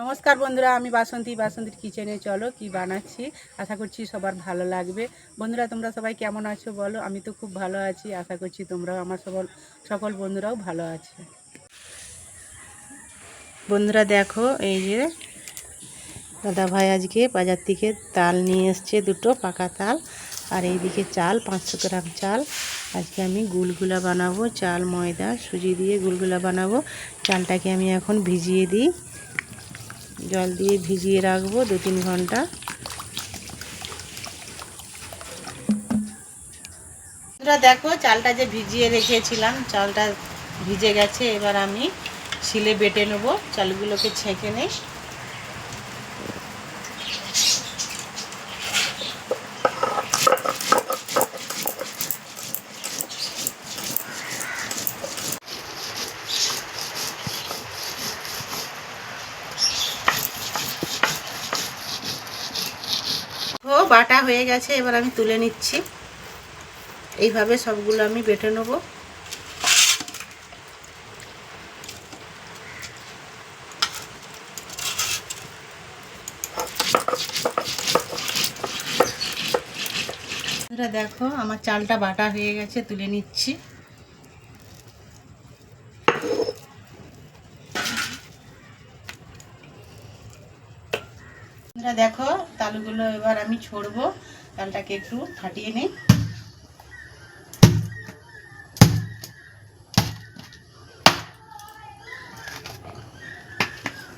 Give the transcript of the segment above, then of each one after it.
নমস্কার বন্ধুরা, আমি বাসন্তী, বাসন্তীর কিচেনে চলো কি বানাচ্ছি। আশা করছি সবার ভালো লাগবে। বন্ধুরা, তোমরা সবাই কেমন আছো বলো? আমি তো খুব ভালো আছি, আশা করছি তোমরাও, আমার সকল সকল বন্ধুরাও ভালো আছে। বন্ধুরা, দেখো, এই যে দাদা ভাই আজকে বাজার থেকে তাল নিয়ে এসছে, দুটো পাকা তাল। আর এইদিকে চাল, পাঁচশো গ্রাম চাল। আজকে আমি গুলগুলা বানাবো, চাল, ময়দা, সুজি দিয়ে গুলগুলা বানাবো। চালটাকে আমি এখন ভিজিয়ে দিই। জল দিয়ে ভিজিয়ে রাখব দু তিন ঘণ্টা। দেখো, চালটা যে ভিজিয়ে রেখেছিলাম, চালটা ভিজে গেছে, এবার আমি শিলে বেটে নেব, চালগুলোকে ছেঁকে নেই। ও, বাটা হয়ে গেছে, এবার আমি তুলে নিচ্ছি। এইভাবে সবগুলো আমি বেটে নেব। দেখো, আমার চালটা বাটা হয়ে গেছে, তুলে নিচ্ছি। বন্ধুরা দেখো, তালুগুলো এবার আমি ছড়বো। তালটাকে একটু ফাটিয়ে নিই।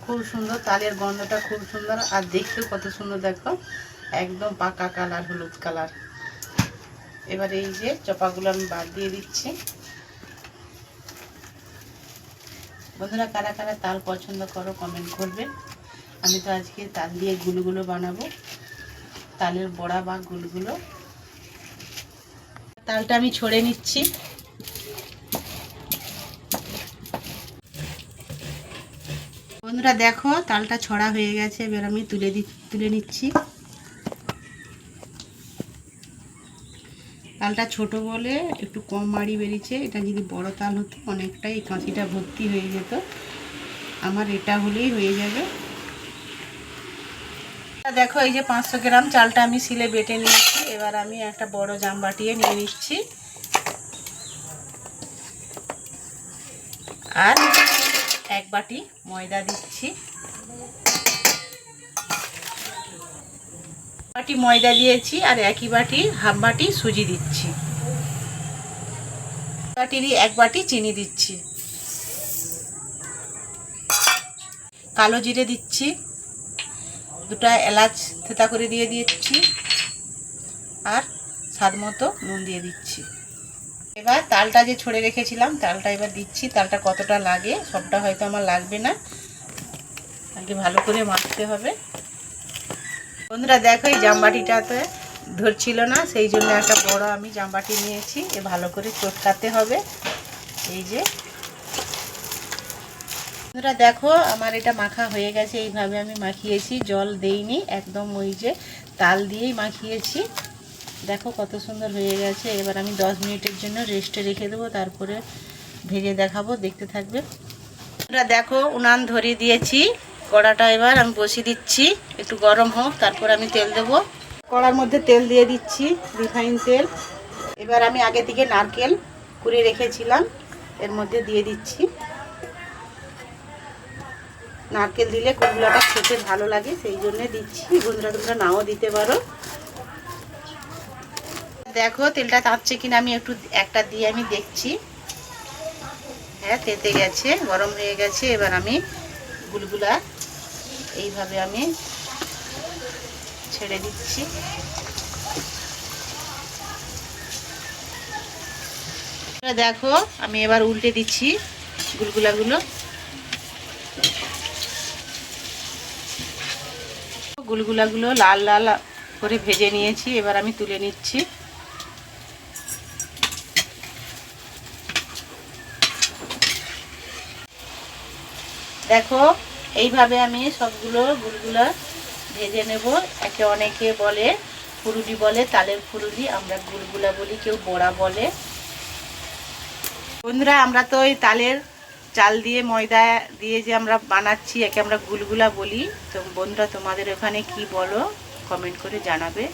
খুব সুন্দর, তালের গন্ধটা খুব সুন্দর। আর দেখতেও কত সুন্দর, দেখো। একদম পাকা কালার, হলুদ কালার। এবার এই যে চপাগুলো আমি বাদ দিয়ে দিচ্ছি। বন্ধুরা, কারা কারা তাল পছন্দ করো কমেন্ট করবে। আমি তো আজকে তাল দিয়ে গুলগুলো বানাবো। তালের বড়া বা গুলগুলো। তালটা আমি ছড়ে নিচ্ছি। বন্ধুরা দেখো, তালটা ছড়া হয়ে গেছে। এবার আমি তুলে দি, তুলে নিচ্ছি। তালটা ছোট বলে একটু কম মাড়ি বেরিয়েছে। এটা যদি বড় তাল হতো, অনেকটাই কাঁচিটা ভর্তি হয়ে যেত। আমার এটা হলেই হয়ে যাবে। দেখো, এই যে পাঁচশো গ্রাম চালটা আমি সিলে বেটে নিয়েছি। এবার আমি একটা বড় জাম বাটিয়ে নিয়ে নিচ্ছি। আর এক বাটি ময়দা দিচ্ছি। বাটি ময়দা দিয়েছি আর একই বাটি, হাফ বাটি সুজি দিচ্ছি। বাটিরই এক বাটি চিনি দিচ্ছি। কালো জিরে দিচ্ছি। দুটা এলাচ থেতা করে দিয়ে দিচ্ছি আর স্বাদ মতো নুন দিয়ে দিচ্ছি। এবার তালটা যে ছড়ে রেখেছিলাম, তালটা এবার দিচ্ছি। তালটা কতটা লাগে সবটা হয়তো আমার লাগবে না। আগে ভালো করে মাখতে হবে। বন্ধুরা, দেখো এই জামবাটিটাতে ধরছিল না, সেই জন্য একটা বড় আমি জামবাটি নিয়েছি। এ ভালো করে চটকাতে হবে। এই যে বন্ধুরা দেখো, আমার এটা মাখা হয়ে গেছে, এইভাবে আমি মাখিয়েছি, জল দেইনি, একদম ওই যে তাল দিয়েই মাখিয়েছি। দেখো কত সুন্দর হয়ে গেছে, এবার আমি দশ মিনিটের জন্য রেস্টে রেখে দেবো, তারপরে ভেজে দেখাবো, দেখতে থাকবে। বন্ধুরা দেখো, উনান ধরিয়ে দিয়েছি, কড়াটা এবার আমি বসিয়ে দিচ্ছি, একটু গরম হোক, তারপর আমি তেল দেবো। কড়ার মধ্যে তেল দিয়ে দিচ্ছি রিফাইন তেল। এবার আমি আগে থেকে নারকেল কুড়িয়ে রেখেছিলাম, এর মধ্যে দিয়ে দিচ্ছি। নারকেল দিলে কুমড়োটা খেতে ভালো লাগে, সেই জন্য দিচ্ছি। বন্ধুরা তোমরা নাও, দিতে পারো। দেখো, তেলটা তাপছে কিনা, আমি একটু একটা দিয়ে আমি দেখছি। হ্যাঁ তেতে গেছে, গরম হয়ে গেছে, এবার আমি গুলগুলা এইভাবে আমি ছেড়ে দিচ্ছি। দেখো, আমি এবার উল্টে দিচ্ছি গুলগুলাগুলো। গুলগুলাগুলো লাল লাল করে ভেজে নিয়েছি, এবার আমি তুলে নিচ্ছি। দেখো, এইভাবে আমি সবগুলো গুলগুলা ভেজে নেব। একে অনেকে বলে ফুরুলি বলে, তালের ফুরুলি, আমরা গুলগুলা বলি, কেউ বড়া বলে। বন্ধুরা, আমরা তো ওই তালের চাল দিয়ে ময়দা দিয়ে যে আমরা বানাচ্ছি, একে আমরা গুলগুলা বলি। তো বন্ধুরা, তোমাদের ওখানে কি বলো? কমেন্ট করে জানাবে।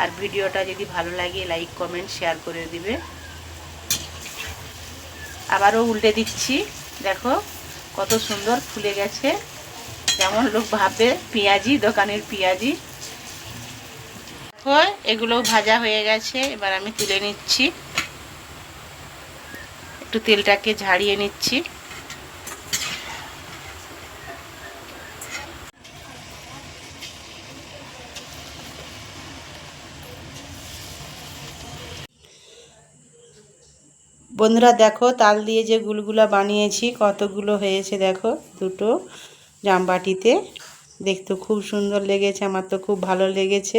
আর ভিডিওটা যদি ভালো লাগে লাইক কমেন্ট শেয়ার করে দিবে। আবারও উল্টে দিচ্ছি। দেখো, কত সুন্দর ফুলে গেছে। যেমন লোক ভাববে, পেঁয়াজি, দোকানের পেঁয়াজি। দেখো এগুলো ভাজা হয়ে গেছে। এবার আমি তুলে নিচ্ছি। একটু তেলটাকে ঝাড়িয়ে নিচ্ছি। বন্ধুরা দেখো, তাল দিয়ে যে গুলগুলা বানিয়েছি, কতগুলো হয়েছে দেখো, দুটো জামবাটিতে। দেখতে খুব সুন্দর লেগেছে, আমার তো খুব ভালো লেগেছে।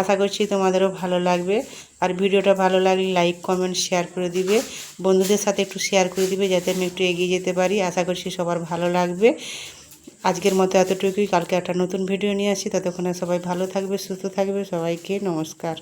আশা করছি তোমাদেরও ভালো লাগবে। আর ভিডিওটা ভালো লাগলে লাইক কমেন্ট শেয়ার করে দিবে। বন্ধুদের সাথে একটু শেয়ার করে দিবে, যাতে আমি একটু এগিয়ে যেতে পারি। আশা করছি সবার ভালো লাগবে। আজকের মতো এতটুকুই। কালকে একটা নতুন ভিডিও নিয়ে আসি। ততক্ষণে সবাই ভালো থাকবে, সুস্থ থাকবে। সবাইকে নমস্কার।